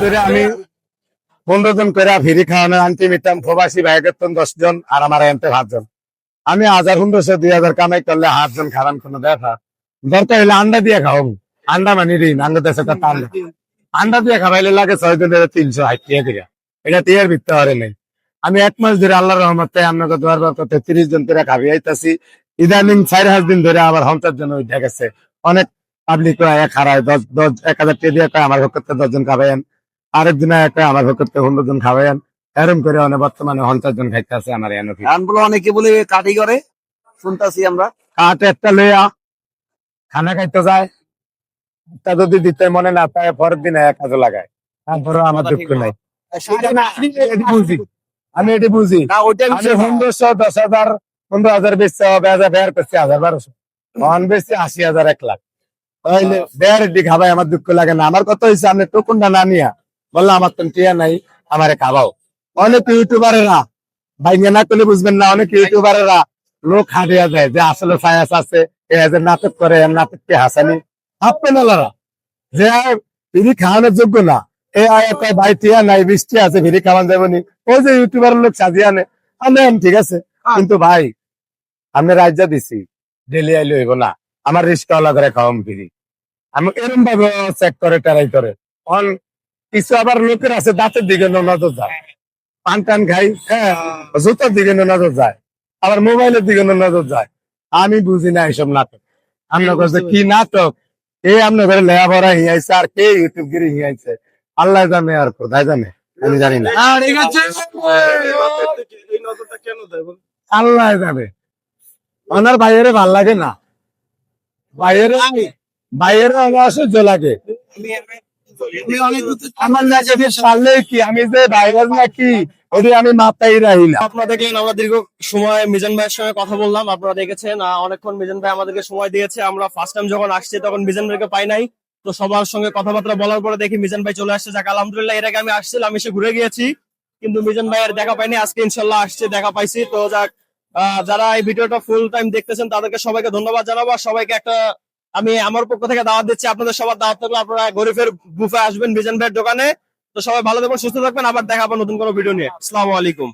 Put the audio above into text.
করে আমি পনেরো জন করে ফিরি খাওয়ানো আনতে মিতাম প্রবাসী ভাইকের দশ জন আর আমার পাঁচজন। আমি হাজার দুই হাজার কামাই করলে হাতজন খারান কোনো দেখা। দরকার আন্ডা দিয়ে খাও আন্ডা ঋণ আন্ডা দেশে আন্ডা দিয়ে খাবাইলে লাগে ছয় জনের তিনশো ষাট টাকা করে এটা হরে নেই। আমি এক মাস ধরে আল্লাহর রহমতে আপনাকে দুয়ার করতে তিরিশ জন করে খাবি আইতাছি। ইদানিং চার পাঁচ দিন ধরে আবার হন্তার জন্য উঠে গেছে। অনেক পাবলিক এক হারায় দশ দশ এক হাজার দিয়ে কয় আমার ভক্ততে দশজন খাবেন আরেক দিনে এক আমার ভক্ততে পনেরো জন খাবেন এরম করে অনেক বর্তমানে হন্তার জন খাইতে আছে আমার গান বলে অনেকে বলে কাটি করে শুনতাছি আমরা। কাঠ একটা লইয়া খানা খাইতে যায় তা যদি দিতে মনে না পায় পরের দিনে এক কাজে লাগায়। তারপরে আমার দুঃখ নাই। আমি এটি বুঝি। আমি এটি বুঝি। না আমি পনেরোশো দশ হাজার পনেরো হাজার বেচছে হাজার বের করছে হাজার বারোশো। অন বেচছে আশি হাজার এক লাখ। তাইলে বের এটি খাবাই আমার দুঃখ লাগে না। আমার কথা হয়েছে আপনি টুকুনটা না নিয়া বললাম আমার তো টিয়া নাই আমারে খাবাও। অনেক ইউটিউবারেরা ভাইঙ্গে না করলে বুঝবেন না অনেক ইউটিউবারেরা লোক হারিয়ে যায় যে আসলে সায়াস আছে এ যে নাটক করে নাটককে হাসানি। আলারা যে বিড়ি খাওয়ানোর যোগ্য না। এ আয় কয় ভাই টিয়া নাই বৃষ্টি আছে বিড়ি খাওয়ান যাব নি। ওই যে ইউটিউবার লোক সাজিয়ে আনে। আনেন ঠিক আছে। কিন্তু ভাই আমি রাজ্য দিছি। ডেলি আইলে হইব না। আমার রিস্কওয়ালা করে খাওয়াম ফিরি। আমি এরম ভাবে চেক করে ট্রাই করে। অন কিছু আবার লোকের আছে দাঁতের দিকে নজর যায়। পান টান খাই হ্যাঁ জুতার দিকে নজর যায়। আবার মোবাইলের দিকে নজর যায়। আমি বুঝি না এইসব নাটক। আপনার কাছে কি নাটক? এই আপনার ঘরে লেয়া ভরা হিয়াইছে আর কে ইউটিউব গিরি হিয়াইছে আল্লাহ জানে আর কোথায় জানে? আমি জানি না। আল্লাহ জানে। ওনার বাইরে ভালো লাগে না। বাইরে বাইরে লাগে। আমার মিজান ভাইয়ের কথা বললাম, আপনারা দেখেছেন অনেকক্ষণ মিজান ভাই আমাদেরকে সময় দিয়েছে, আমরা ফার্স্ট টাইম যখন আসছি, তখন মিজান ভাইকে পাই নাই। তো সঙ্গে কথাবার্তা বলার পরে দেখি মিজান ভাই চলে আসছে। যাক, আলহামদুলিল্লাহ, এর আগে আমি আসছিলাম, এসে ঘুরে গিয়েছি। কিন্তু মিজান ভাইয়ের দেখা পাইনি, আজকে ইনশাল্লাহ আসছে, দেখা পাইছি। তো যাক যারা এই ভিডিওটা ফুল টাইম দেখতেছেন, তাদেরকে সবাইকে ধন্যবাদ জানাব। সবাইকে একটা, আমি আমার পক্ষ থেকে দাওয়াত দিচ্ছি, আপনাদের সবার দাওয়াত থাকলে আপনারা গরিফের বুফে আসবেন বিজন ভাইয়ের দোকানে। তো সবাই ভালো থাকবেন, সুস্থ থাকবেন, আবার দেখা হবে নতুন কোনো ভিডিও নিয়ে। আসসালামু আলাইকুম।